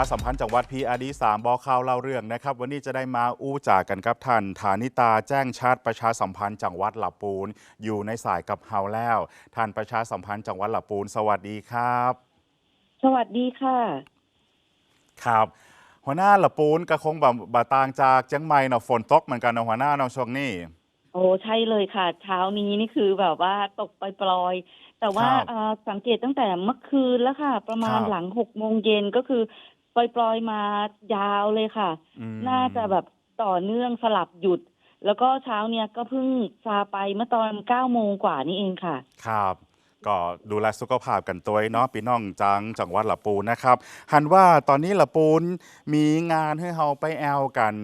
าสัมพันธ์จังหวัดพีอาดีสามบอข่าวเล่าเรื่องนะครับ วันนี้จะได้มาอู้จากกันครับท่านฐานิตาแจ้งชาติประชาสัมพันธ์จังหวัดหลับปูน อยู่ในสายกับเฮาแล้ว ท่านประชาสัมพันธ์จังหวัดหลับปูน สวัสดีครับ สวัสดีค่ะ ครับ หัวหน้าหลับปูนก็คงแบบบาต่างจากเจียงใหม่เนาะฝนตกเหมือนกันเนาะหัวหน้าเนาะช่วงนี้โอ้ใช่เลยค่ะ เช้านี้นี่คือแบบว่าตกปล่อยๆแต่ว่าครับเอ่อสังเกตตั้งแต่เมื่อคืนแล้วค่ะ ประมาณครับหลังหกโมงเย็นก็คือ ปล่อยๆมายาวเลยค่ะ อืม น่าจะแบบต่อเนื่องสลับหยุด แล้วก็เช้าเนี่ยก็เพิ่งซาไปเมื่อตอนเก้าโมงกว่านี่เองค่ะ ครับ ก็ดูแลสุขภาพกันตัวเนาะพี่น้องจังจังหวัดละปูนนะครับ หันว่าตอนนี้ละปูนมีงานให้เฮาไปแอลกัน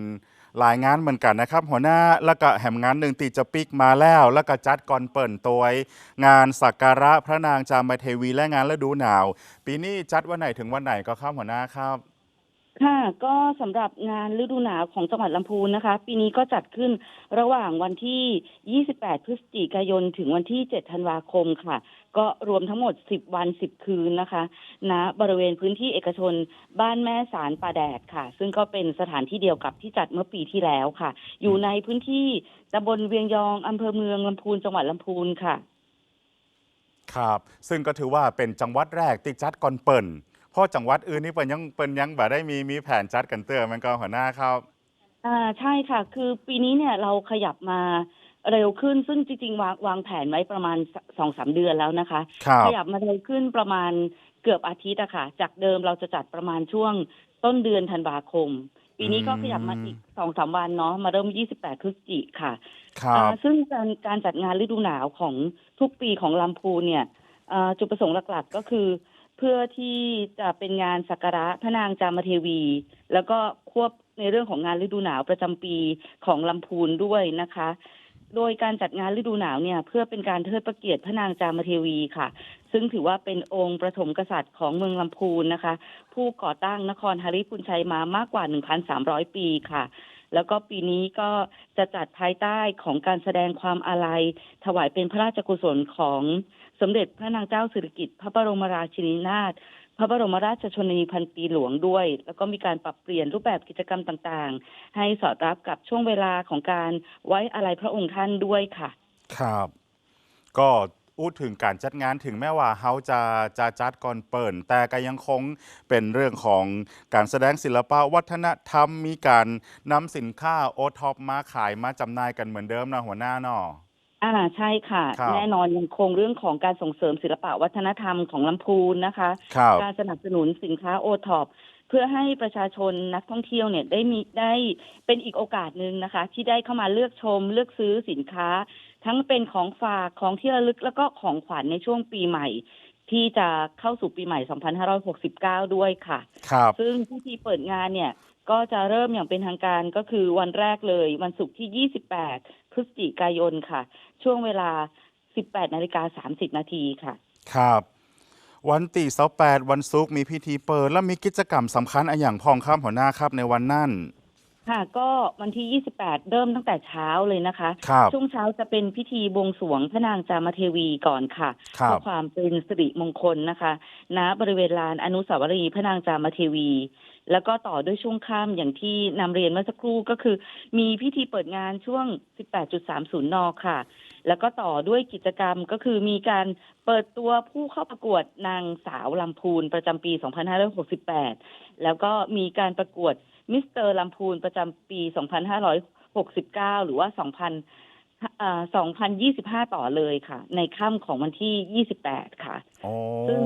หลายงานเหมือนกันนะครับ หัวหน้าแล้วก็แหมงานหนึ่งตีจะปิกมาแล้วแล้วก็จัดก่อนเปิ่นตัวงานสักการะพระนางจามเทวีและงานฤดูหนาว ปีนี้จัดวันไหนถึงวันไหนก็ครับหัวหน้าครับค่ะก็สำหรับงานฤดูหนาวของจังหวัดลำพูนนะคะ ปีนี้ก็จัดขึ้นระหว่างวันที่ 28 พฤศจิกายน ถึงวันที่ 7 ธันวาคมค่ะ ก็รวมทั้งหมด 10 วัน 10 คืนนะคะณบริเวณพื้นที่เอกชนบ้านแม่สารป่าแดดค่ะ ซึ่งก็เป็นสถานที่เดียวกับที่จัดเมื่อปีที่แล้วค่ะ อยู่ในพื้นที่ตำบลเวียงยองอำเภอเมืองลำพูนจังหวัดลำพูนค่ะ ครับ ซึ่งก็ถือว่าเป็นจังหวัดแรกที่จัดก่อนเปิ่นเพราะจังหวัดอื่นนี่เปิ่นยังเปิ่นยังแบบได้มีมีแผนจัดกันเตือนมันก็หัวหน้าครับอ่าใช่ค่ะ คือปีนี้เนี่ยเราขยับมา เร็วขึ้นซึ่งจริงๆวางวางแผนไว้ประมาณสองสามเดือนแล้วนะคะครับขยับมาเร็วขึ้นประมาณเกือบอาทิตย์อะค่ะ จากเดิมเราจะจัดประมาณช่วงต้นเดือนธันวาคม ปีนี้ก็อืมขยับมาอีกสองสามวันเนาะมาเริ่ม28พฤศจิกค่ะครัอ่าบซึ่งการการจัดงานฤดูหนาวของทุกปีของลำพูนเนี่ยอ่าจุดประสงค์หลักๆก็คือ เพื่อที่จะเป็นงานสักการะพระนางจามเทวี แล้วก็ควบในเรื่องของงานฤดูหนาวประจำปีของลำพูนด้วยนะคะ โดยการจัดงานฤดูหนาวเนี่ยเพื่อเป็นการเทิดพระเกียรติพระนางจามเทวีค่ะ ซึ่งถือว่าเป็นองค์ประถมกษัตริย์ของเมืองลำพูนนะคะ ผู้ก่อตั้งนครฮาริพุนชัยมามากกว่า 1,300 ปีค่ะ แล้วก็ปีนี้ก็จะจัดภายใต้ของการแสดงความอาลัย ถวายเป็นพระราชกุศลของสมเด็จพระนางเจ้าสิริกิติ์พระบรมราชินีนาถ พระบรมราชชนนีพันปีหลวงด้วย แล้วก็มีการปรับเปลี่ยนรูปแบบกิจกรรมต่างๆ ให้สอดรับกับช่วงเวลาของการไว้อาลัยพระองค์ท่านด้วยค่ะ ครับ ก็พูดถึงการจัดงานถึงแม้ว่าเฮาจะจะจัดก่อนเปิดแต่ก็ยังคงเป็นเรื่องของการแสดงศิลปะวัฒนธรรมมีการนำสินค้าโอท็อปมาขายมาจำหน่ายกันเหมือนเดิมนะหัวหน้าเนาะ อ่าใช่ค่ะ ครับแน่นอนยังคงเรื่องของการส่งเสริมศิลปะวัฒนธรรมของลำพูนนะคะ ครับการสนับสนุนสินค้าโอท็อปเพื่อให้ประชาชนนักท่องเที่ยวเนี่ยได้มีได้เป็นอีกโอกาสหนึ่งนะคะ ที่ได้เข้ามาเลือกชม เลือกซื้อสินค้า ทั้งเป็นของฝากของที่ระลึกแล้วก็ของขวัญในช่วงปีใหม่ ที่จะเข้าสู่ปีใหม่ 2569 ด้วยค่ะ ครับ ซึ่งพิธีเปิดงานเนี่ยก็จะเริ่มอย่างเป็นทางการก็คือวันแรกเลย วันศุกร์ที่ 28 พฤศจิกายนค่ะ ช่วงเวลา 18นาฬิกา30นาทีค่ะ ครับ วันตีเสาแปดวันศุกร์มีพิธีเปิด และมีกิจกรรมสำคัญอะอย่างพองครับหัวหน้าครับในวันนั้นค่ะ ก็วันที่ 28 เริ่มตั้งแต่เช้าเลยนะคะ ครับช่วงเช้าจะเป็นพิธีบวงสรวงพระนางจามเทวีก่อนค่ะครัเพื่อบความเป็นสิริมงคลนะคะ ณบริเวณลานอนุสาวรีย์พระนางจามเทวี แล้วก็ต่อด้วยช่วงค่ำอย่างที่นำเรียนเมื่อสักครู่ก็คือ มีพิธีเปิดงานช่วง 18.30 น ค่ะ แล้วก็ต่อด้วยกิจกรรมก็คือมีการเปิดตัวผู้เข้าประกวดนางสาวลำพูนประจำปี 2568 แล้วก็มีการประกวดมิสเตอร์ลำพูนประจำปี 2569 หรือว่า 2,000อ่า2025 ต่อเลยค่ะ ในค่ำของวันที่ 28 ค่ะโอ้ซึ่ง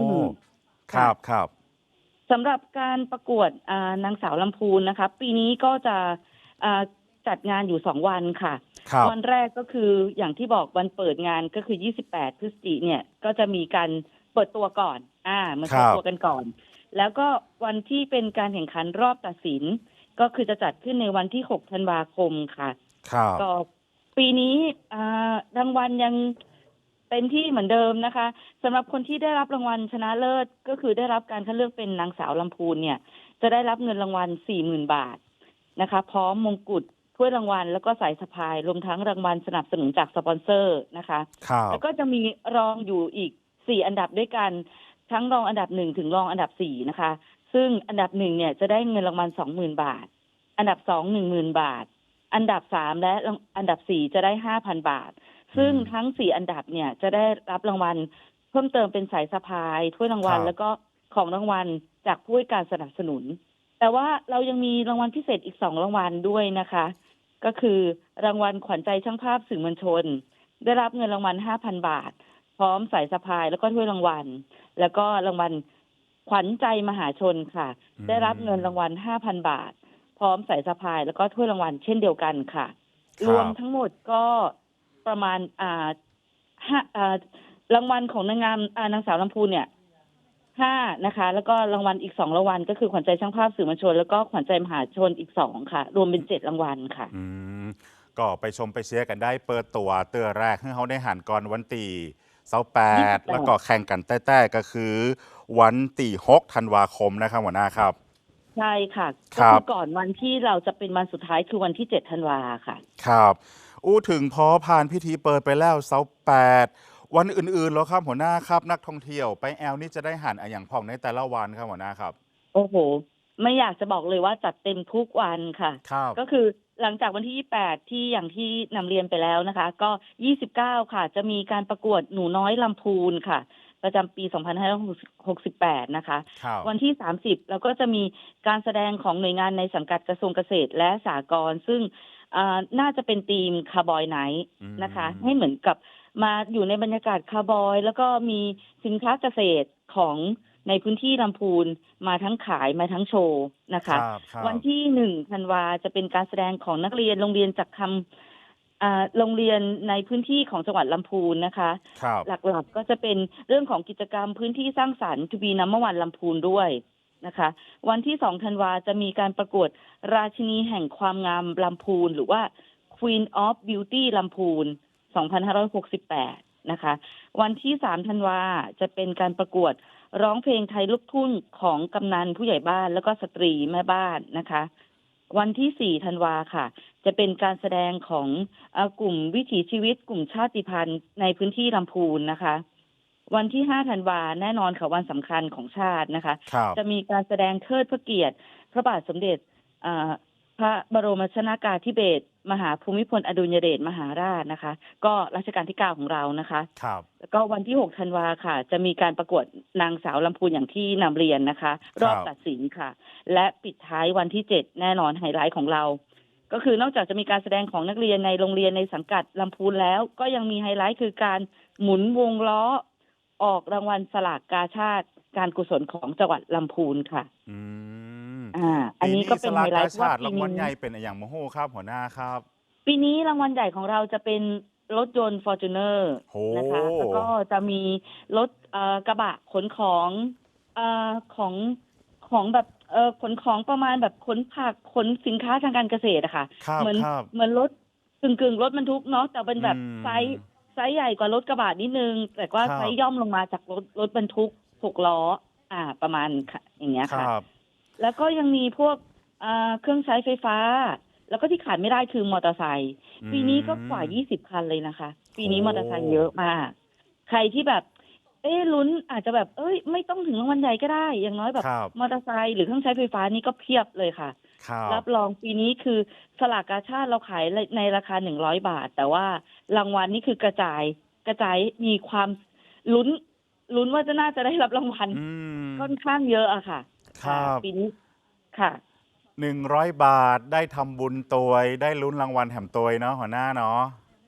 ครับครับ สำหรับการประกวดอ่านางสาวลำพูนนะคะ ปีนี้ก็จะอ่าจัดงานอยู่สองวันค่ะครับวันแรกก็คืออย่างที่บอกวันเปิดงานก็คือ 28 พฤศจิเนี่ยก็จะมีการเปิดตัวก่อน อ่ามาครัเปิดบตัวกันก่อน แล้วก็วันที่เป็นการแข่งขันรอบตัดสิน ก็คือจะจัดขึ้นในวันที่ 6 ธันวาคมค่ะครับก็ปีนี้อ่ารางวัลยัง เต็มที่เหมือนเดิมนะคะสำหรับคนที่ได้รับรางวัลชนะเลิศก็คือได้รับการคัดเลือกเป็นนางสาวลำพูนเนี่ย จะได้รับเงินรางวัลสี่หมื่นบาทนะคะ พร้อมมงกุฎถ้วยรางวัลแล้วก็สายสะพาย รวมทั้งรางวัลสนับสนุนจากสปอนเซอร์นะคะครับแล้วก็จะมีรองอยู่อีกสี่อันดับด้วยกัน ทั้งรองอันดับหนึ่งถึงรองอันดับสี่นะคะ ซึ่งอันดับหนึ่งเนี่ยจะได้เงินรางวัลสองหมื่นบาท อันดับสองหนึ่งหมื่นบาท อันดับสามและอันดับสี่จะได้ห้าพันบาท ซึ่งอืมทั้งสี่อันดับเนี่ยจะได้รับรางวัลเพิ่มเติมเป็นสายสะพายถ้วยรางวัลครับแล้วก็ของรางวัลจากผู้ให้การสนับสนุน แต่ว่าเรายังมีรางวัลพิเศษอีกสองรางวัลด้วยนะคะ ก็คือรางวัลขวัญใจช่างภาพสื่อมวลชน ได้รับเงินรางวัลห้าพันบาท พร้อมสายสะพายแล้วก็ถ้วยรางวัล แล้วก็รางวัลขวัญใจมหาชนค่ะอืมได้รับเงินรางวัลห้าพันบาท พร้อมสายสะพายแล้วก็ถ้วยรางวัลเช่นเดียวกันค่ะครับรวมทั้งหมดก็ ประมาณอ่าห้าอ่ารางวัลของนางงามอ่านางสาวลำพูนเนี่ยห้านะคะ แล้วก็รางวัลอีกสองรางวัลก็คือขวัญใจช่างภาพสื่อมวลชน แล้วก็ขวัญใจมหาชนอีกสองค่ะ รวมเป็นเจ็ดรางวัลค่ะอืมก็ไปชมไปเชียร์กันได้เปิดตัวเตือแรกให้เขาได้หันก่อนวันตีเสาแปด28แล้วก็แข่งกันแต้ๆก็คือ วันตีหกธันวาคมนะครับหัวหน้าครับ ใช่ค่ะครัก็บคือก่อนวันที่เราจะเป็นวันสุดท้ายคือวันที่เจ็ดธันวาค่ะ ครับ อู้ถึงพอผ่านพิธีเปิดไปแล้วเสาแปดวันอื่นๆแล้วครับหัวหน้าครับ นักท่องเที่ยวไปแอลนี่จะได้หันอะอย่างพ่องในแต่ละวันครับหัวหน้าครับ โอ้โห ไม่อยากจะบอกเลยว่าจัดเต็มทุกวันค่ะ ครับก็คือหลังจากวันที่ 28 ที่อย่างที่นำเรียนไปแล้วนะคะ ก็ 29 ค่ะ จะมีการประกวดหนูน้อยลำพูนค่ะ ประจำปี 2568 นะคะ ครับวันที่ 30เราก็จะมีการแสดงของหน่วยงานในสังกัดกระทรวงเกษตรและสหกรณ์ซึ่งอ่า น่าจะเป็นทีมคาร์บอยไนท์อืมนะคะ ให้เหมือนกับมาอยู่ในบรรยากาศคาร์บอย แล้วก็มีสินค้าเกษตรของในพื้นที่ลำพูนมาทั้งขายมาทั้งโชว์นะคะครับครับวันที่หนึ่งธันวาจะเป็นการแสดงของนักเรียนโรงเรียนจากคำอ่าโรงเรียนในพื้นที่ของจังหวัดลำพูนนะคะครับหลักๆก็จะเป็นเรื่องของกิจกรรมพื้นที่สร้างสรรค์ทวีน้ำวันลำพูนด้วย นะคะ วันที่สองธันวาจะมีการประกวดราชินีแห่งความงามลำพูน หรือว่า Queen of Beauty ลำพูน 2568 นะคะ วันที่สามธันวาจะเป็นการประกวดร้องเพลงไทยลูกทุ่งของกำนันผู้ใหญ่บ้านแล้วก็สตรีแม่บ้านนะคะ วันที่สี่ธันวาค่ะ จะเป็นการแสดงของอกลุ่มวิถีชีวิตกลุ่มชาติพันธุ์ในพื้นที่ลำพูนนะคะ วันที่ห้าธันวาแน่นอนค่ะวันสำคัญของชาตินะคะครับจะมีการแสดงเทิดพระเกียรติ พระบาทสมเด็จอ่าพระบรมชนากาธิเบศรมหาภูมิพลอดุลยเดชมหาราชนะคะ ก็รัชกาลที่เก้าของเรานะคะครับแล้วก็วันที่ 6 ธันวาค่ะ จะมีการประกวดนางสาวลำพูนอย่างที่นำเรียนนะคะ รอบตัดสินค่ะ และปิดท้ายวันที่ 7 แน่นอนไฮไลท์ของเรา ก็คือนอกจากจะมีการแสดงของนักเรียนในโรงเรียนในสังกัดลำพูนแล้ว ก็ยังมีไฮไลท์คือการหมุนวงล้อ ออกรางวัลสลากกาชาติการกุศลของจังหวัดลำพูนค่ะ อืมอ่า อันนี้ก็เป็นปีไฮไลสท์กาชาติปีรางวัลนี้ใหญ่เป็นอะอย่างโมโหครับหัวหน้าครับปีนี้รางวัลใหญ่ของเราจะเป็นรถยนต์ Fortuner โหนะคะแล้วก็จะมีรถเอ่อกระบะขนของเอ่อของของแบบเอ่อขนของประมาณแบบขนผักขนสินค้าทางการเกษตรอะค่ะ ครับเหมืนครับ เหมือนรถกึ่งกึ่งๆรถบรรทุกเนาะแต่เป็นแบบอืม ไซส์ไซส์ใหญ่กว่ารถกระบะนิดนึง แต่ว่าครับ ไซส์ย่อมลงมาจากรถรถบรรทุกหกล้อ อ่า ประมาณค่ะอย่างเงี้ยคค่ะ รับ แล้วก็ยังมีพวกอ่าเครื่องใช้ไฟฟ้า แล้วก็ที่ขาดไม่ได้คือมอเตอร์ไซค์ปีนี้ก็กว่า 20 คันเลยนะคะ ปีนี้โอ้ มอเตอร์ไซค์เยอะมาก ใครที่แบบ เอ้ลุ้นอาจจะแบบ เอ้ย ไม่ต้องถึงรางวัลใหญ่ก็ได้ อย่างน้อยแบบ ครับ มอเตอร์ไซค์หรือเครื่องใช้ไฟฟ้านี่ก็เพียบเลยค่ะค รับรับรองปีนี้คือสลากกาชาติเราขายในราคา100บาท แต่ว่ารางวัลนี่คือกระจายกระจายมีความลุ้นลุ้นว่าจะน่าจะได้รับรางวัลอืมค่อนข้างเยอะอะค่ะครับอ่าปีนี้ค่ะหนึ่งร้อยบาทได้ทำบุญตัวได้ลุ้นรางวัลแถมตัวเนาะหัวหน้าเนาะ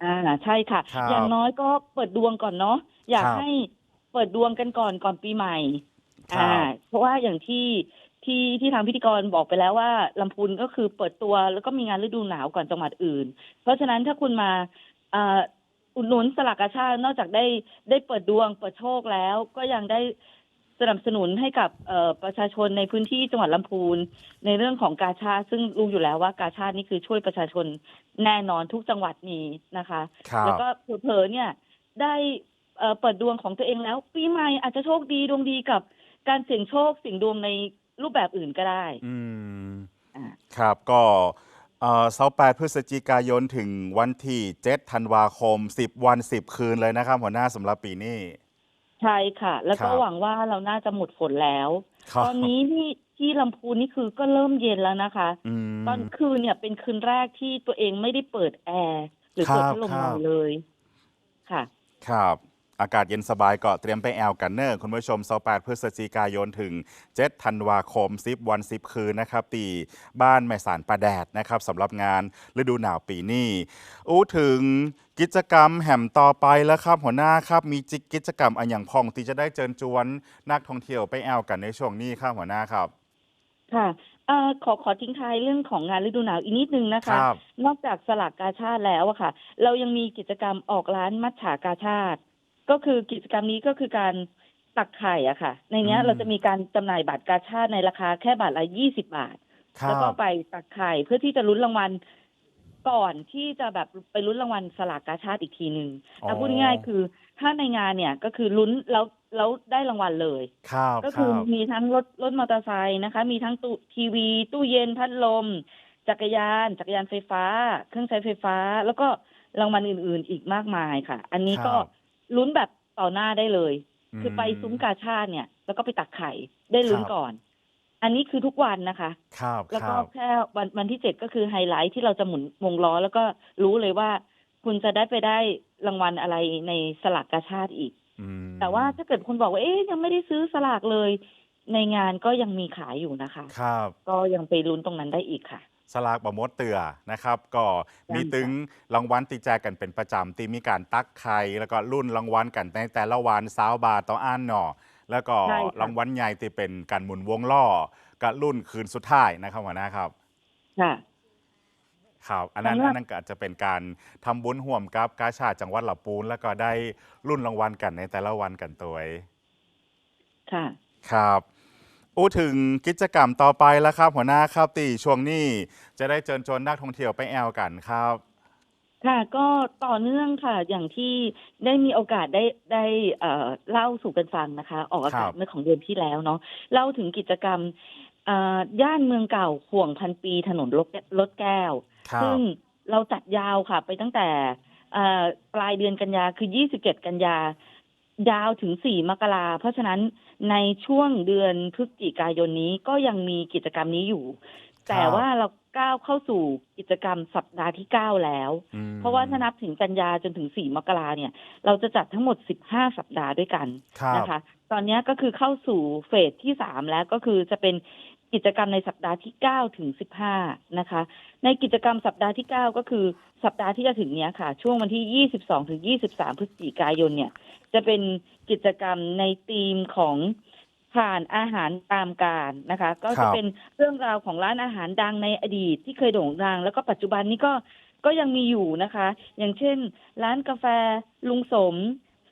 อ่าใช่ค่ะครับอย่างน้อยก็เปิดดวงก่อนเนาะอยากครับให้เปิดดวงกันก่อนก่อนปีใหม่ครับอ่าเพราะว่าอย่างที่ ที่ที่ทางพิธีกรบอกไปแล้วว่าลำพูนก็คือเปิดตัวแล้วก็มีงานฤดูหนาวก่อนจังหวัดอื่น เพราะฉะนั้นถ้าคุณมาอ่าอุดหนุนสลากกาชาตินอกจากได้ได้เปิดดวงเปิดโชคแล้ว ก็ยังได้สนับสนุนให้กับเอ่อประชาชนในพื้นที่จังหวัดลำพูนในเรื่องของกาชาติซึ่งรู้อยู่แล้วว่ากาชาตินี่คือช่วยประชาชนแน่นอนทุกจังหวัดนี้นะคะครับแล้วก็เผลอๆเนี่ยได้เอ่อเปิดดวงของตัวเองแล้ว ปีใหม่อาจจะโชคดีดวงดีกับการเสี่ยงโชคเสี่ยงดวงใน รูปแบบอื่นก็ได้ อืมอ่าครับก็เอ่อเสาร์แปดพฤศจิกายนถึงวันที่เจ็ดธันวาคม10วัน10คืนเลยนะครับ หัวหน้าสำหรับปีนี้ ใช่ค่ะ แล้วก็ครับหวังว่าเราน่าจะหมดฝนแล้วครับตอนนี้ที่ที่ลำพูนนี่คือก็เริ่มเย็นแล้วนะคะอืมตอนคืนเนี่ยเป็นคืนแรกที่ตัวเองไม่ได้เปิดแอร์ หรือครับเปิดพัดลมครับนอนเลย ค่ะ ครับ อากาศเย็นสบายก็เตรียมไปแอลกันเนอร์ คุณผู้ชม28พฤศจิกายนถึง 7 ธันวาคม 10 วัน 10 คืนนะครับตีบ้านแม่สารประแดดนะครับสำหรับงานฤดูหนาวปีนี้อู้ถึงกิจกรรมแห่มต่อไปแล้วครับ หัวหน้าครับ มีจิกิจกรรมอันอย่างพองที่จะได้เจิญจวนนักท่องเที่ยวไปแอลกันในช่วงนี้ครับหัวหน้าครับ ค่ะเอ่อขอขอทิ้งท้ายเรื่องของงานฤดูหนาวอีกนิดนึงนะคคะรับนอกจากสลากกาชาติแล้วอะค่ะ เรายังมีกิจกรรมออกร้านมัทฉากาชาติ ก็คือกิจกรรมนี้ก็คือการตักไข่อะค่ะ ในเนี้ยอืม เราจะมีการจำหน่ายบัตรกาชาติในราคาแค่บาทละยี่สิบาท ครัแล้วก็บ ไปตักไข่เพื่อที่จะลุ้นรางวัลก่อนที่จะแบบไปลุ้นรางวัลสลากกาชาติอีกทีหนึ่งอ๋อแต่พูดง่ายๆคือ ถ้าในงานเนี่ยก็คือลุ้นแล้วแล้วได้รางวัลเลย ครับก็คคือรับมีทั้งรถรถมอเตอร์ไซค์นะคะ มีทั้งตู้ทีวี ตู้เย็นพัดลม จักรยาน จักรยานไฟฟ้า เครื่องใช้ไฟฟ้า แล้วก็รางวัลอื่น ๆ อีกมากมายค่ะ อันนี้ก็ครับ ลุ้นแบบต่อหน้าได้เลย คือไปมซุ้มกาชาติเนี่ย แล้วก็ไปตักไข่ได้ลุ้นครับก่อน อันนี้คือทุกวันนะคะครับแล้วคก็รับแค่วันวันที่เจ็ดก็คือไฮไลท์ที่เราจะหมุนวงล้อ แล้วก็รู้เลยว่า คุณจะได้ไปได้รางวัลอะไรในสลากกาชาติอีกอืมแต่ว่าถ้าเกิดคุณบอกว่าเอ๊ยยังไม่ได้ซื้อสลากเลย ในงานก็ยังมีขายอยู่นะคะ ครับ ก็ยังไปลุ้นตรงนั้นได้อีกค่ะ สลากบมดเตือนะครับ ก็มียังค่ะตึงรางวัลตีแจกกันเป็นประจำตีมีการตักไข่แล้วก็รุ่นรางวัลกันในแต่ละวันสาวบาทต่ออ่านหนอแล้วก็ใช่ค่ะรางวัลใหญ่ที่เป็นการหมุนวงล้อกับรุ่นคืนสุดท้ายนะครับหัวหน้าครับค่ะครับอันนั้นสำหรับอันนั้นก็อาจจะเป็นการทำบุญห่วมกับกาชาติจังหวัดลำปูน แล้วก็ได้รุ่นรางวัลกันในแต่ละวันกันตัวเองค่ะ ครับ อู้ถึงกิจกรรมต่อไปแล้วครับ หัวหน้าครับตีช่วงนี้จะได้เชิญชวนนักท่องเที่ยวไปแอลกันครับค่ะก็ต่อเนื่องค่ะอย่างที่ได้มีโอกาสได้ได้เอ่อเล่าสู่กันฟังนะคะ ออกอาครับกาศเมื่อของเดือนที่แล้วเนาะเล่าถึงกิจกรรมเอ่อย่านเมืองเก่าห่วงพันปีถนนรถรถแก้วครับซึ่งเราจัดยาวค่ะ ไปตั้งแต่เอ่อปลายเดือนกันยาคือ 27 กันยา ยาวถึง 4 มกราเพราะฉะนั้นในช่วงเดือนพฤศจิกายนนี้ก็ยังมีกิจกรรมนี้อยู่ แต่ว่าเราก้าวเข้าสู่กิจกรรมสัปดาห์ที่9แล้วอืมเพราะว่าถ้านับถึงกันยาจนถึง4มกราเนี่ย เราจะจัดทั้งหมด15สัปดาห์ด้วยกันครับนะคะ ตอนนี้ก็คือเข้าสู่เฟสที่3แล้วก็คือจะเป็น กิจกรรมในสัปดาห์ที่ 9 ถึง 15 นะคะ ในกิจกรรมสัปดาห์ที่ 9 ก็คือสัปดาห์ที่จะถึงเนี้ยค่ะ ช่วงวันที่ 22 ถึง 23 พฤศจิกายนเนี่ย จะเป็นกิจกรรมในธีมของผ่านอาหารตามการนะคะ ก็ครัจะบเป็นเรื่องราวของร้านอาหารดังในอดีตที่เคยโด่งดัง แล้วก็ปัจจุบันนี้ก็ก็ยังมีอยู่นะคะ อย่างเช่น ร้านกาแฟลุงสม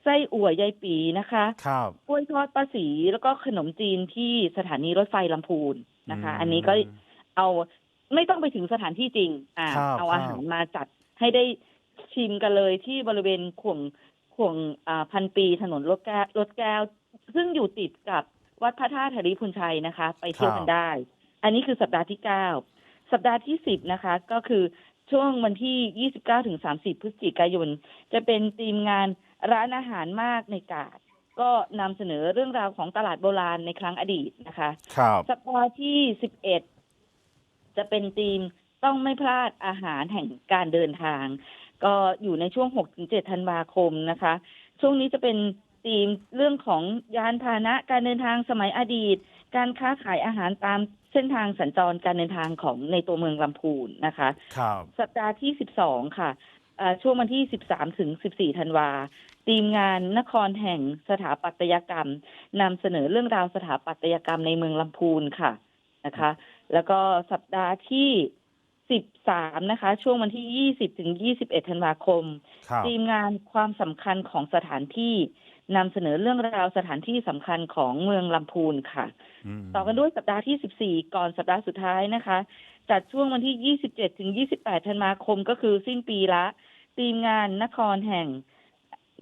ไส้อั่วยายปีนะคะครับกล้วยทอดป้าสีแล้วก็ขนมจีนที่สถานีรถไฟลำพูนนะคะมอันนี้ก็เอาไม่ต้องไปถึงสถานที่จริง อ่า ครับเอาครับอาหารมาจัดให้ได้ชิมกันเลยที่บริเวณขวงขวงอ่าพันปีถนนรถแก้วรถแก้ว ซึ่งอยู่ติดกับวัดพระธาตุธริพุนชัยนะคะ ไปเที่ยวกันได้ อันนี้คือสัปดาห์ที่เก้าสัปดาห์ที่สิบนะคะ ก็คือช่วงวันที่ยี่สิบเก้าถึงสามสิบพฤศจิกายน จะเป็นทีมงาน ร้านอาหารมากในกาดก็นำเสนอเรื่องราวของตลาดโบราณในครั้งอดีตนะคะครับสัปดาห์ที่สิบเอ็ดจะเป็นธีมต้องไม่พลาดอาหารแห่งการเดินทาง ก็อยู่ในช่วงหกถึงเจ็ดธันวาคมนะคะ ช่วงนี้จะเป็นธีมเรื่องของยานพาหนะการเดินทางสมัยอดีต การค้าขายอาหารตามเส้นทางสัญจรการเดินทางของในตัวเมืองลำพูนนะคะ ครับ สัปดาห์ที่12ค่ะเอ่อ ช่วงวันที่ 13 ถึง 14 ธันวาทีมงานนครแห่งสถาปัตยกรรมนำเสนอเรื่องราวสถาปัตยกรรมในเมืองลำพูนค่ะนะคะ แล้วก็สัปดาห์ที่ 13 นะคะ ช่วงวันที่ 20 ถึง 21 ธันวาคมครับทีมงานความสำคัญของสถานที่นำเสนอเรื่องราวสถานที่สำคัญของเมืองลำพูนค่ะมต่อกันด้วยสัปดาห์ที่ 14 ก่อนสัปดาห์สุดท้ายนะคะ จัดช่วงวันที่ 27 ถึง 28 ธันวาคมก็คือสิ้นปีละ ทีมงานนครแห่ง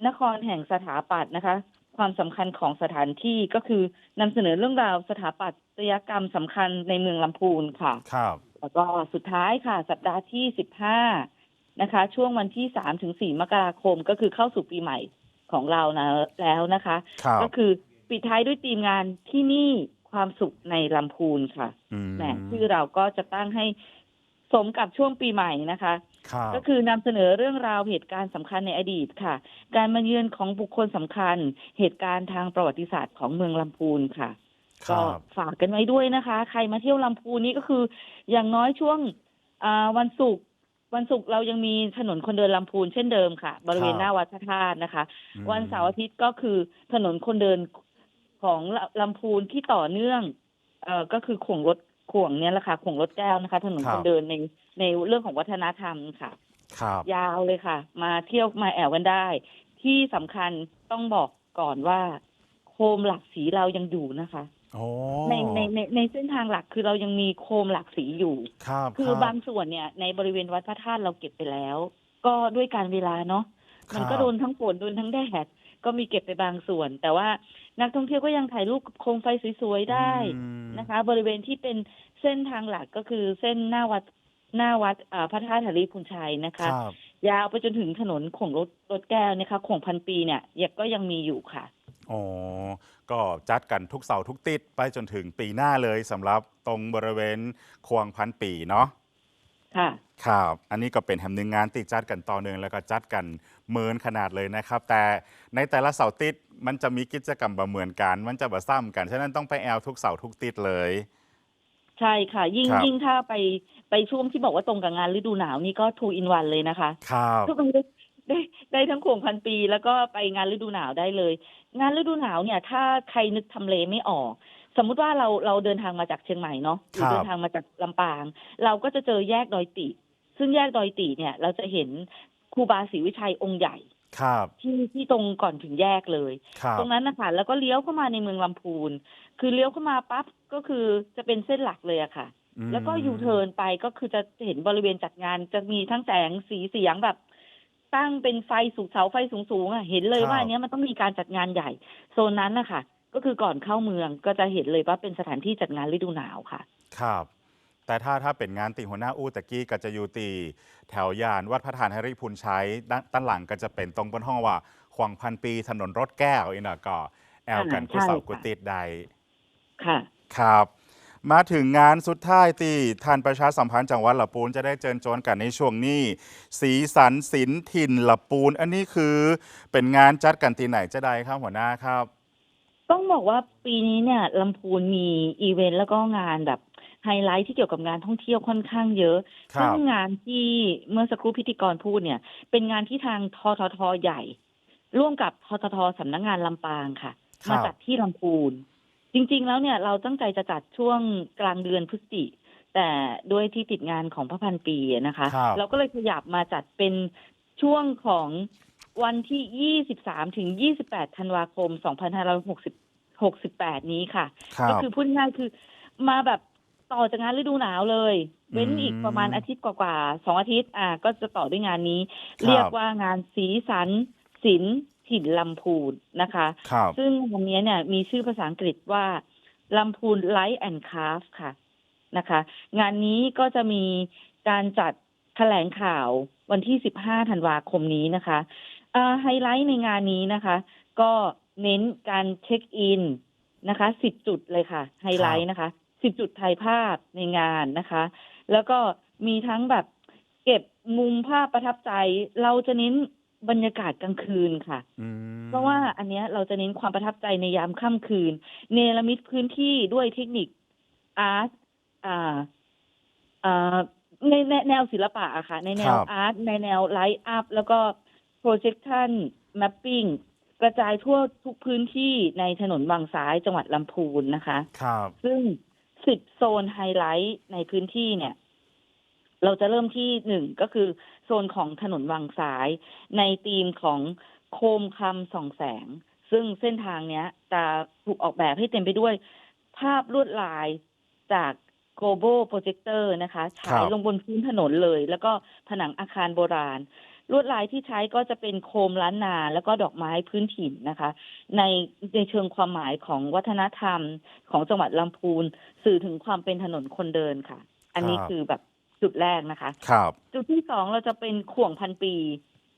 นครแห่งสถาปัตย์นะคะ ความสำคัญของสถานที่ก็คือนำเสนอเรื่องราวสถาปัตยกรรมสำคัญในเมืองลำพูนค่ะ ครับ แล้วก็สุดท้ายค่ะ สัปดาห์ที่15นะคะ ช่วงวันที่3ถึง4มกราคมก็คือเข้าสู่ปีใหม่ของเรานะแล้วนะคะครับก็คือปิดท้ายด้วยทีมงานที่นี่ความสุขในลำพูนค่ะอืมแหมชื่อเราก็จะตั้งให้สมกับช่วงปีใหม่นะคะครับ ก็คือนำเสนอเรื่องราวเหตุการณ์สำคัญในอดีตค่ะ การมาเยือนของบุคคลสำคัญ เหตุการณ์ทางประวัติศาสตร์ของเมืองลำพูนค่ะคก็รับฝากกันไว้ด้วยนะคะ ใครมาเที่ยวลำพูนนี่ก็คือ อย่างน้อยช่วงอ่าวันศุกร์วันศุกร์เรายังมีถนนคนเดินลำพูนเช่นเดิมค่ะ บริเวณหน้าวัดพระธาตุนะคะอืมวันเสาร์อาทิตย์ก็คือถนนคนเดินของลลำพูนที่ต่อเนื่อง เอ่อก็คือขวงรถ ขวงเนี่ยแหละค่ะขวงรถแก้วนะคะ ถนนครัคบนเดินในในเรื่องของวัฒนธรรมค่ะ ครับยาวเลยค่ะ มาเที่ยวมาแอวกันได้ ที่สำคัญต้องบอกก่อนว่าโคมหลักสีเรายังอยู่นะคะ โอ้ในในในในเส้นทางหลักคือเรายังมีโคมหลักสีอยู่ ครับคือรับบางส่วนเนี่ย ในบริเวณวัดพระธาตุเราเก็บไปแล้ว ก็ด้วยการเวลาเนาะ มันก็ครับโดนทั้งฝนโดนทั้งแดดก็มีเก็บไปบางส่วน แต่ว่า นักท่องเที่ยวก็ยังถ่ายรูปกับโคมไฟสวยๆได้อืมนะคะ บริเวณที่เป็นเส้นทางหลักก็คือเส้นหน้าวัดหน้าวัดอ่าพระธาตุหารีพุนชัยนะคะครับยาวไปจนถึงถนนขวงรถรถแก้วนะคะขวงพันปีเนี่ยยังก็ยังมีอยู่ค่ะอ๋อก็จัดกันทุกเสาร์ทุกติดไปจนถึงปีหน้าเลยสำหรับตรงบริเวณควงพันปีเนาะค่ะครับ อันนี้ก็เป็นแห่งหนึ่งงานติดจัดกันต่อเนื่องแล้วก็จัดกัน เมินขนาดเลยนะครับ แต่ในแต่ละเสาร์ติดมันจะมีกิจกรรมบ่เหมือนกัน มันจะบ่ซ้ำกัน ฉะนั้นต้องไปแอลทุกเสาร์ทุกติดเลย ใช่ค่ะ ยิ่งครับ ยิ่งถ้าไปไปช่วงที่บอกว่าตรงกับงานฤดูหนาวนี่ก็ทูอินวันเลยนะคะครับก็ไปได้ได้ได้ทั้งโขงพันปี แล้วก็ไปงานฤดูหนาวได้เลย งานฤดูหนาวเนี่ย ถ้าใครนึกทำเลไม่ออก สมมุติว่าเราเราเดินทางมาจากเชียงใหม่เนาะหรือครับเดินทางมาจากลำปาง เราก็จะเจอแยกดอยติ ซึ่งแยกดอยติเนี่ย เราจะเห็นค รูบาศรีวิชัยองค์ใหญ่ครับที่ที่ตรงก่อนถึงแยกเลยครับตรงนั้นนะคะแล้วก็เลี้ยวเข้ามาในเมืองลำพูน คือเลี้ยวเข้ามาปั๊บก็คือจะเป็นเส้นหลักเลยอะค่ะอืมแล้วก็ยูเทิร์นไปก็คือจะเห็นบริเวณจัดงานจะมีทั้งแสงสีเสียงแบบ ตั้งเป็นไฟสูงเสาไฟสูงๆอะเห็นเลยว่าอันเนี้ยมันต้องมีการจัดงานใหญ่โซนนั้นนะคะก็คือก่อนเข้าเมืองก็จะเห็นเลยว่าเป็นสถานที่จัดงานฤดูหนาวค่ะ ครับ แต่ถ้าถ้าเป็นงานติหัวหน้าอู้ตะกี้ก็จะอยู่ตี แถวยานวัดพระธานหริพุนชัยด้านด้านหลังก็จะเป็นตรงบนห้องว่าขวางพันปีถนนรถแก้วอีน่ะก็ แอลกันอ่ากุเสาใช่ค่ะกุติดใดค่ะ ครับ มาถึงงานสุดท้ายที่ท่านประชาสัมพันธ์จังหวัดละปูนจะได้เจิญจนกันในช่วงนี้ สีสันศิลป์ถิ่นละปูน อันนี้คือเป็นงานจัดกันที่ไหนจะได้ครับหัวหน้าครับ ต้องบอกว่าปีนี้เนี่ยลำพูนมีอีเวนต์แล้วก็งานแบบ ไฮไลท์ที่เกี่ยวกับงานท่องเที่ยวค่อนข้างเยอะครับ ซึ่งงานที่เมื่อสักครู่พิธีกรพูดเนี่ย เป็นงานที่ทางทททใหญ่ ร่วมกับทททสำนักงานลำปางค่ะ ครับ มาจัดที่ลำพูน จริง ๆ แล้วเนี่ยเราตั้งใจจะจัดช่วงกลางเดือนพฤศจิ แต่ด้วยที่ติดงานของพระพันปีอะนะคะ ครับ เราก็เลยขยับมาจัดเป็นช่วงของวันที่ 23 ถึง 28 ธันวาคม 2568 นี้ค่ะ ครัก็บ คือพูดง่ายๆคือมาแบบ ต่อจากงานฤดูหนาวเลย เว้นอืมอีกประมาณอาทิตย์กว่าๆสองอาทิตย์อ่าก็จะต่อด้วยงานนี้ครับเรียกว่างานสีสันศิลป์ถิ่นลำพูนนะคะครับซึ่งวันนี้เนี่ยมีชื่อภาษาอังกฤษว่าลำพูนไลท์แอนด์คาฟค่ะนะคะ งานนี้ก็จะมีการจัดแถลงข่าววันที่ 15 ธันวาคมนี้นะคะอ่าไฮไลท์ในงานนี้นะคะ ก็เน้นการเช็คอินนะคะ 10 จุดเลยค่ะ ไฮไลท์นะคะ 10จุดถ่ายภาพในงานนะคะ แล้วก็มีทั้งแบบเก็บมุมภาพประทับใจ เราจะเน้นบรรยากาศกลางคืนค่ะอืมเพราะว่าอันเนี้ยเราจะเน้นความประทับใจในยามค่ำคืน เนรมิตพื้นที่ด้วยเทคนิคอาร์ตอ่าอ่าในในแนวศิลปะอะค่ะ ในแนวครับอาร์ตในแนวไลท์อัพแล้วก็ projection mapping กระจายทั่วทุกพื้นที่ในถนนบางซ้ายจังหวัดลำพูนนะคะ ครับ ซึ่ง สิบโซนไฮไลท์ในพื้นที่เนี่ย เราจะเริ่มที่หนึ่งก็คือ โซนของถนนวังซ้าย ในธีมของโคมคำส่องแสง ซึ่งเส้นทางเนี้ย จะถูกออกแบบให้เต็มไปด้วย ภาพลวดลายจาก global projector นะคะฉายลงบนพื้นถนนเลย แล้วก็ผนังอาคารโบราณ ลวดลายที่ใช้ก็จะเป็นโคมล้านนา แล้วก็ดอกไม้พื้นถิ่นนะคะ ในในเชิงความหมายของวัฒนธรรมของจังหวัดลำพูน สื่อถึงความเป็นถนนคนเดินค่ะ อันนี้ครับคือแบบจุดแรกนะคะ ครับ จุดที่สองเราจะเป็นข่วงพันปี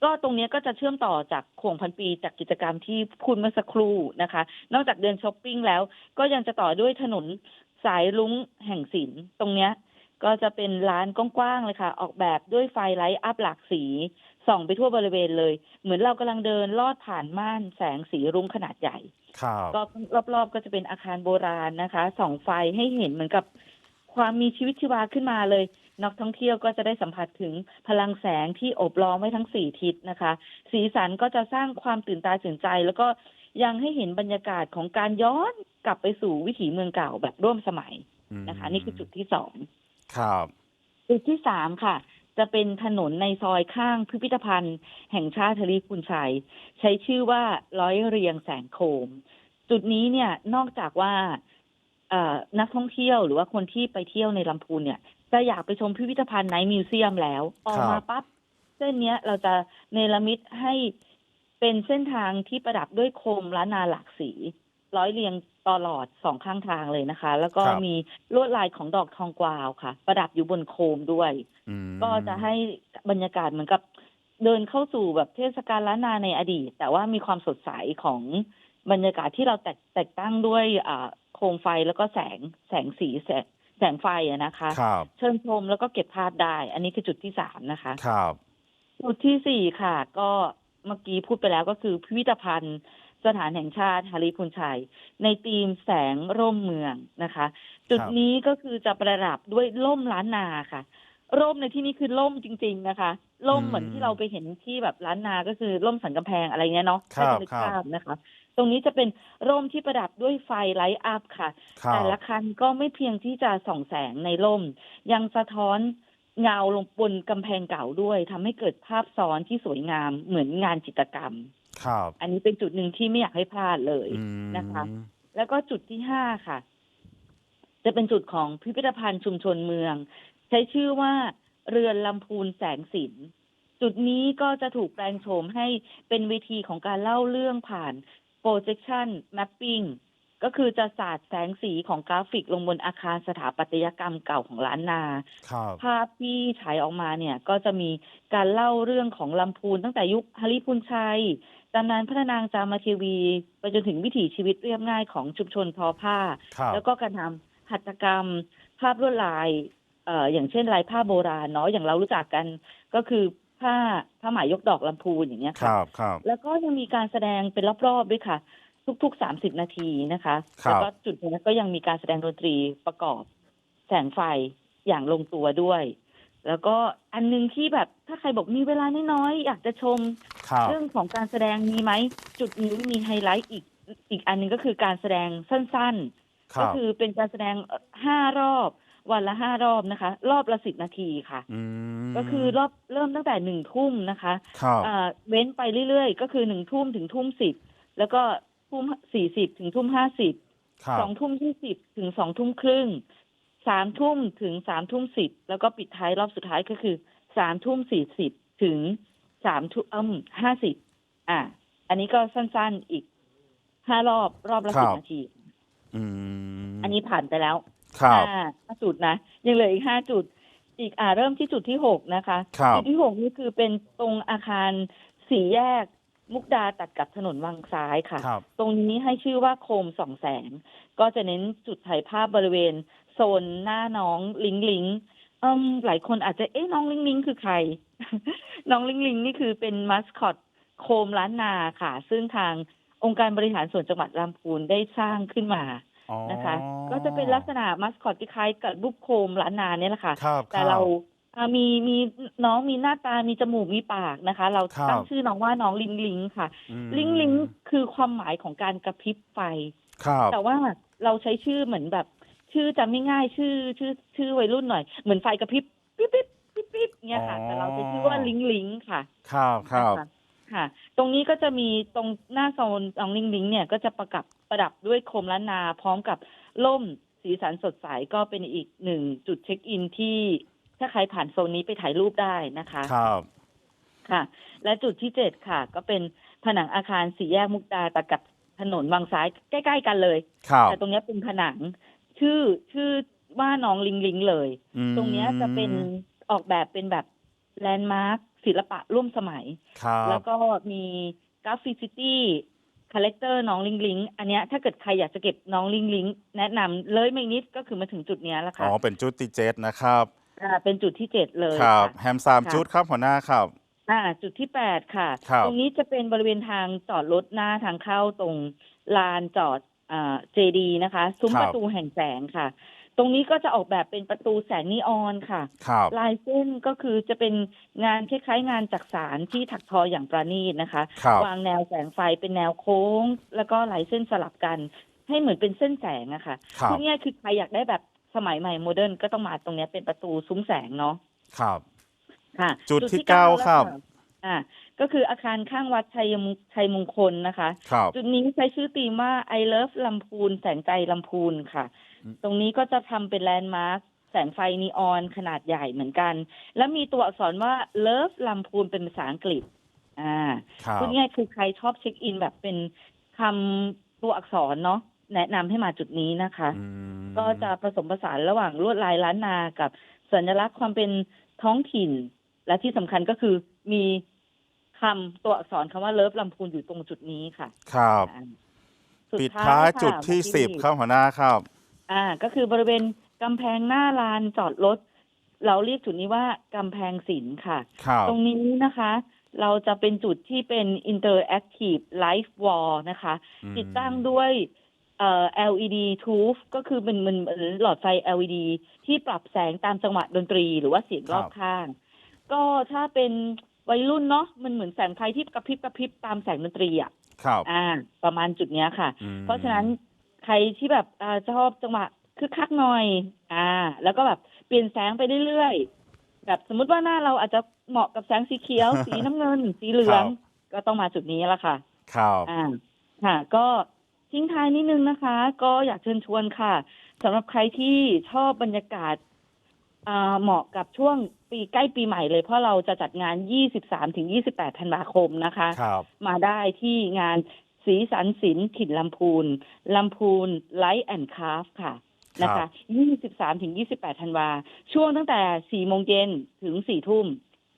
ก็ตรงเนี้ยก็จะเชื่อมต่อจากโขงพันปีจากกิจกรรมที่พูดเมื่อสักครู่นะคะ นอกจากเดินช้อปปิ้งแล้ว ก็ยังจะต่อด้วยถนนสายลุงแห่งศิลป์ตรงเนี้ยก็จะเป็นร้านกว้างๆเลยค่ะ ออกแบบด้วยไฟไลท์อัพหลากสี ส่องไปทั่วบริเวณเลย เหมือนเรากำลังเดินลอดผ่านม่านแสงสีรุ้งขนาดใหญ่ครับก็รอบๆก็จะเป็นอาคารโบราณนะคะ ส่องไฟให้เห็นเหมือนกับความมีชีวิตชีวาขึ้นมาเลย นักท่องเที่ยวก็จะได้สัมผัสถึงพลังแสงที่โอบล้อมไว้ทั้งสี่ทิศนะคะ สีสันก็จะสร้างความตื่นตาตื่นใจ แล้วก็ยังให้เห็นบรรยากาศของการย้อนกลับไปสู่วิถีเมืองเก่าแบบร่วมสมัยนะคะ นี่คือจุดที่สองครับ จุดที่สามค่ะ จะเป็นถนนในซอยข้างพิพิธภัณฑ์ แห่งชาติทะเลพุนชัย ใช้ชื่อว่าร้อยเรียงแสงโคม จุดนี้เนี่ยนอกจากว่าเอนักท่องเที่ยวหรือว่าคนที่ไปเที่ยวในลำพูนเนี่ย จะอยากไปชมพิพิธภัณฑ์ไนท์มิวเซียมแล้วออกมาปั๊บเส้นเนี้ยเราจะเนรมิตให้เป็นเส้นทางที่ประดับด้วยโคมแล้านนาหลากสี ร้อยเรียง ตลอดสองข้างทางเลยนะคะ แล้วก็มีลวดลายของดอกทองกวาวค่ะ ประดับอยู่บนโคมด้วยอืมก็จะให้บรรยากาศเหมือนกับเดินเข้าสู่แบบเทศกาลล้านนาในอดีต แต่ว่ามีความสดใสของบรรยากาศที่เราแตกแตกตั้งด้วยอ่าโคมไฟแล้วก็แสงแสงสีแสงแสงไฟอะนะคะครับเชิญชมแล้วก็เก็บภาพได้ อันนี้คือจุดที่สามนะคะครับจุดที่สี่ค่ะ ก็เมื่อกี้พูดไปแล้วก็คือพิพิธภัณฑ์ สถานแห่งชาติฮาริพุนชัย ในธีมแสงร่มเมืองนะคะ จุดนี้ก็คือจะประดับด้วยล่มล้านนาค่ะ ร่มในที่นี้คือล่มจริง ๆนะคะ ล่มเหมือนที่เราไปเห็นที่แบบล้านนาก็คือล่มสันกำแพงอะไรเงี้ยเนาะครับให้นึกภาพนะคะ ตรงนี้จะเป็นร่มที่ประดับด้วยไฟไลท์อัพค่ะครับแต่ละคันก็ไม่เพียงที่จะส่องแสงในร่ม ยังสะท้อนเงาลงบนกำแพงเก่าด้วยทำให้เกิดภาพซ้อนที่สวยงามเหมือนงานจิตรกรรม ครับอันนี้เป็นจุดหนึ่งที่ไม่อยากให้พลาดเลยอืมนะคะ แล้วก็จุดที่ห้าค่ะ จะเป็นจุดของพิพิธภัณฑ์ชุมชนเมือง ใช้ชื่อว่าเรือนลำพูนแสงสินจุดนี้ก็จะถูกแปลงโฉมให้เป็นเวทีของการเล่าเรื่องผ่าน projection mapping ก็คือจะสาดแสงสีของกราฟิกลงบนอาคารสถาปัตยกรรมเก่าของล้านนาครับภาพที่ฉายออกมาเนี่ย ก็จะมีการเล่าเรื่องของลำพูนตั้งแต่ยุคฮาริพุนชัย ตำนานพระนางจามเทวีไปจนถึงวิถีชีวิตเรียบง่ายของชุมชนทอผ้า ครับแล้วก็การทำหัตถกรรม ภาพลวดลายเอ่ออย่างเช่นลายผ้าโบราณเนาะอย่างเรารู้จักกัน ก็คือผ้าผ้าไหมยกดอกลำพูนอย่างเงี้ยคค่ะรับครับ แล้วก็ยังมีการแสดงเป็นรอบๆด้วยค่ะ ทุกๆสามสิบนาทีนะคะครับแล้วก็จุดนี้ก็ยังมีการแสดงดนตรีประกอบ แสงไฟอย่างลงตัวด้วย แล้วก็อันหนึงที่แบบถ้าใครบอกมีเวลาน้อยๆอยากจะชมครับ เรื่องของการแสดงมีไหมจุดนี้มีไฮไลท์อีกอีกอันหนึงก็คือการแสดงสั้นคๆก็รับคือเป็นการแสดงห้ารอบ วันละห้ารอบนะคะ รอบละสิบนาทีค่ะอืมก็คือรอบเริ่มตั้งแต่หนึ่งทุ่มนะคะครับอ่าเว้นไปเรื่อยๆ ก็คือหนึ่งทุ่มถึงทุ่มสิบแล้วก็ทุ่มสี่สิบถึงทุ่มห้าสิบครับสองทุ่มยี่สิบถึงสองทุ่มครึ่งสามทุ่มถึงสามทุ่มสิบแล้วก็ปิดท้ายรอบสุดท้ายก็คือสามทุ่มสี่สิบถึง สามทุ่มห้าสิบอ่า อันนี้ก็สั้นๆอีกห้ารอบรอบละครัสิบบนาทีอืมอันนี้ผ่านไปแล้วครับห้าห้าจุดนะ ยังเหลืออีกห้าจุด อีกอ่าเริ่มที่จุดที่หกนะคะครับจุดที่หกนี่คือเป็นตรงอาคารสี่แยกมุกดาตัดกับถนนวังซ้ายค่ะครับตรงนี้ให้ชื่อว่าโคมสองแสง ก็จะเน้นจุดถ่ายภาพบริเวณ โซนหน้าน้องลิงลิง อืมหลายคนอาจจะเอ๊ะน้องลิงลิงคือใคร น้องลิงลิงนี่คือเป็นมัสคอตโคมล้านนาค่ะ ซึ่งทางองค์การบริหารส่วนจังหวัดลำพูนได้สร้างขึ้นมาอ๋อนะคะ ก็จะเป็นลักษณะมัสคอตคล้ายๆกับรูปโคมล้านนาเนี่ยแหละค่ะครับแต่เราอ่ามีมีน้องมีหน้าตามีจมูกมีปากนะคะ เราครับตั้งชื่อน้องว่าน้องลิงลิงค่ะอืมลิงลิงคือความหมายของการกระพริบไฟครับแต่ว่าเราใช้ชื่อเหมือนแบบ ชื่อจำไม่ง่ายชื่อชื่อชื่อวัยรุ่นหน่อย เหมือนไฟกระพริบปิ๊บปิ๊บปิ๊บปิ๊บเนี่ยค่ะ แต่เราจะชื่อว่าลิงลิงค่ะครับครับนะคะค่ะ ตรงนี้ก็จะมีตรงหน้าโซนน้องลิงลิงเนี่ยก็จะประกับประดับด้วยโคมล้านนา พร้อมกับล่มสีสันสดใสก็เป็นอีกหนึ่งจุดเช็คอินที่ถ้าใครผ่านโซนนี้ไปถ่ายรูปได้นะคะครับค่ะ และจุดที่เจ็ดค่ะ ก็เป็นผนังอาคารสี่แยกมุกดาตัดกับถนนวังซ้ายใกล้ ๆ กันเลยครับแต่ตรงเนี้ยเป็นผนัง ชื่อชื่อว่าน้องลิงลิงเลย อืมตรงเนี้ยจะเป็นออกแบบเป็นแบบแลนด์มาร์คศิลปะร่วมสมัย ครัแล้บ วก็มีกราฟิซิตี้คาแรคเตอร์น้องลิงลิงอันเนี้ยถ้าเกิดใครอยากจะเก็บน้องลิงลิงแนะนำเลยไม่นิดก็คือมาถึงจุดเนี้ยแล้วอ๋ค่ะอ เป็นจุดที่เจ็ดนะครับ อ่าเป็นจุดที่เจ็ดเลยครับ ค่ะ แฮมสามค่ะ จุดครับหัวหน้าครับ อ่าจุดที่แปดค่ะ ครับ ตรงนี้จะเป็นบริเวณทางจอดรถหน้าทางเข้าตรงลานจอดอ่า เจดีนะคะ ซุ้มครับประตูแห่งแสงค่ะ ตรงนี้ก็จะออกแบบเป็นประตูแสงนีออนค่ะครับลายเส้นก็คือจะเป็นงานคล้ายๆงานจักสารที่ถักทออย่างประณีตนะคะครับวางแนวแสงไฟเป็นแนวโค้ง แล้วก็ลายเส้นสลับกัน ให้เหมือนเป็นเส้นแสงอะค่ะครับพูดง่ายๆคือใครอยากได้แบบสมัยใหม่โมเดิร์นก็ต้องมาตรงเนี้ยเป็นประตูซุ้มแสงเนาะครับ ค่ะ จุดที่เก้าแล้วครับะอ่า ก็คืออาคารข้างวัดชัยมงชัยมงคลนะคะครับจุดนี้ใช้ชื่อธีมว่า I love ลำพูนแสงใจลำพูนค่ะอืมตรงนี้ก็จะทำเป็นแลนด์มาร์คแสงไฟนีออนขนาดใหญ่เหมือนกัน แล้วมีตัวอักษรว่า love ลำพูนเป็นภาษาอังกฤษ อ่าครับพูดง่ายๆคือใครชอบเช็คอินแบบเป็นคำตัวอักษรเนาะแนะนำให้มาจุดนี้นะคะอืมก็จะผสมผสานระหว่างลวดลายล้านนากับสัญลักษณ์ความเป็นท้องถิ่น และที่สำคัญก็คือมี คำตัวอักษรคำว่าเลิฟลำพูนอยู่ตรงจุดนี้ค่ะ ครับอ่าสุปิดท้ายค่ะจุดที่มาสิบครับหัวหน้าครับ อ่า ก็คือบริเวณกำแพงหน้าลานจอดรถเราเรียกจุดนี้ว่ากำแพงศิลป์ค่ะครับตรงนี้นะคะ เราจะเป็นจุดที่เป็น interactive light wall นะคะอืมติดตั้งด้วยเอ่อ LED tube ก็คือเป็นมันเหมือนหลอดไฟ LED ที่ปรับแสงตามจังหวะดนตรีหรือว่าเสียงรอบข้าง ก็ถ้าเป็น วัยรุ่นเนาะมันเหมือนแสงไฟที่กระพริบกระพริบตามแสงดนตรีอะครับอ่า ประมาณจุดเนี้ยค่ะอืมเพราะฉะนั้นใครที่แบบอ่าชอบจังหวะคึกคักหน่อย อ่า แล้วก็แบบเปลี่ยนแสงไปเรื่อยๆแบบสมมุติว่าหน้าเราอาจจะเหมาะกับแสงสีเขียว สีน้ำเงิน สีเหลือง ก็ต้องมาจุดนี้ละค่ะครับอ่าค่ะ ก็ทิ้งท้ายนิดนึงนะคะ ก็อยากเชิญชวนค่ะสำหรับใครที่ชอบบรรยากาศอ่า เหมาะกับช่วงปีใกล้ปีใหม่เลย เพราะเราจะจัดงาน 23ถึง28 ธันวาคมนะคะครับมาได้ที่งานสีสันศิลป์ถิ่นลำพูนลำพูนไลท์แอนด์คราฟค่ะนะครัคะบ23ถึง28 ธันวา ช่วงตั้งแต่ 4 โมงเย็นถึง 4 ทุ่ม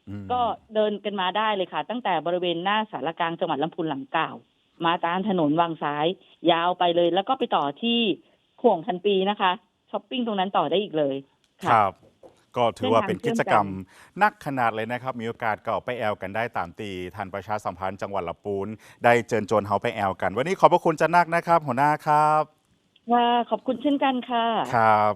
อืมก็เดินกันมาได้เลยค่ะ ตั้งแต่บริเวณหน้าสารกลางจังหวัดลำพูนหลังเก่า มาตามถนนวังซ้าย ยาวไปเลย แล้วก็ไปต่อที่ข่วงพันปีนะคะช้อปปิ้งตรงนั้นต่อได้อีกเลยคค่ะรับ ก็ถือว่าเป็นเส้กินทางจกรรมนักขนาดเลยนะครับ มีโอกาสก็ไปแอลกันได้ตามตีทันประชาสัมพันธ์จังหวัดลำปูน ได้เจิญจวนเฮาไปแอลกัน วันนี้ขอบพระคุณจะนักนะครับ หัวหน้าครับ ค่ะ ขอบคุณเช่นกันค่ะ ครับ